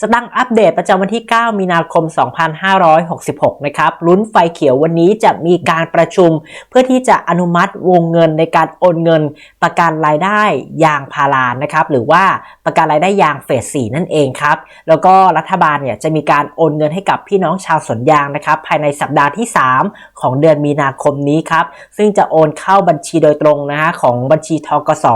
สตังอัปเดตประจำวันที่ 9 มีนาคม 2566 นะครับ ลุ้นไฟเขียววันนี้จะมีการประชุม เพื่อที่จะอนุมัติวงเงินในการโอนเงิน ประกันรายได้ยางพารานะครับ หรือว่าประกันรายได้ยางเฟส4นั่นเองครับ แล้วก็รัฐบาลเนี่ยจะมีการโอนเงินให้กับพี่น้องชาวสวนยางนะครับ ภายในสัปดาห์ที่ 3 ของเดือนมีนาคมนี้ครับ ซึ่งจะโอนเข้าบัญชีโดยตรงนะฮะของบัญชีทกส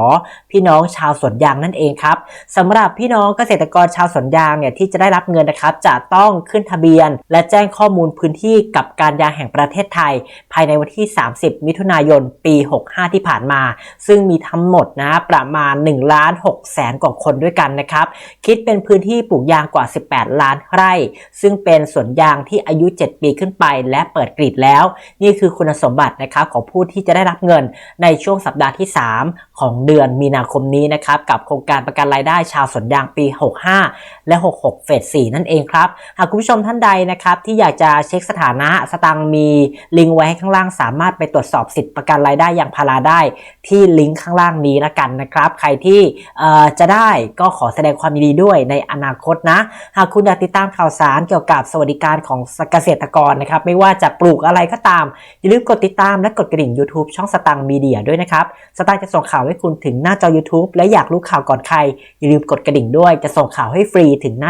พี่น้องชาวสวนยางนั่นเองครับสำหรับพี่น้องเกษตรกรชาวสวนยางเนี่ยที่จะได้รับเงินนะครับจะต้องขึ้นทะเบียน และแจ้งข้อมูลพื้นที่กับการยางแห่งประเทศไทย ภายในวันที่ 30 มิถุนายน ปี 65 ที่ผ่านมา ซึ่งมีทั้งหมดนะประมาณ1ล้าน6แสนกว่าคนด้วยกันนะครับ คิดเป็นพื้นที่ปลูกยางกว่า 18 ล้านไร่ ซึ่งเป็นสวนยางที่อายุ 7 ปีขึ้นไป และเปิดกรีดแล้ว นี่คือคุณสมบัตินะครับของผู้ที่จะได้รับเงินในช่วงสัปดาห์ที่ 3 ของเดือนมีนาคมนี้นะครับกับโครงการประกันรายได้ชาวสวนยางปี 65 และ66เฟส4นั่นเองครับ หากคุณผู้ชมท่านใดนะครับที่อยากจะเช็คสถานะสตังมีลิงก์ไว้ให้ข้างล่าง สามารถไปตรวจสอบสิทธิประกันรายได้อย่างพาราได้ที่ลิงก์ข้างล่างนี้ละกันนะครับ ใครที่เอ่อจะได้ก็ขอแสดงความยินดีด้วยในอนาคตนะ หากคุณอยากติดตามข่าวสารเกี่ยวกับสวัสดิการของเกษตรกรนะครับไม่ว่าจะปลูกอะไรก็ตาม อย่าลืมกดติดตามและกดกระดิ่ง YouTube ช่องสตังมีเดียด้วยนะครับ สตังจะส่งข่าวให้คุณถึงหน้าจอ YouTube และอยากรู้ข่าวก่อนใคร อย่าลืมกดกระดิ่งด้วยจะส่งข่าวให้ฟรีถึงหน้า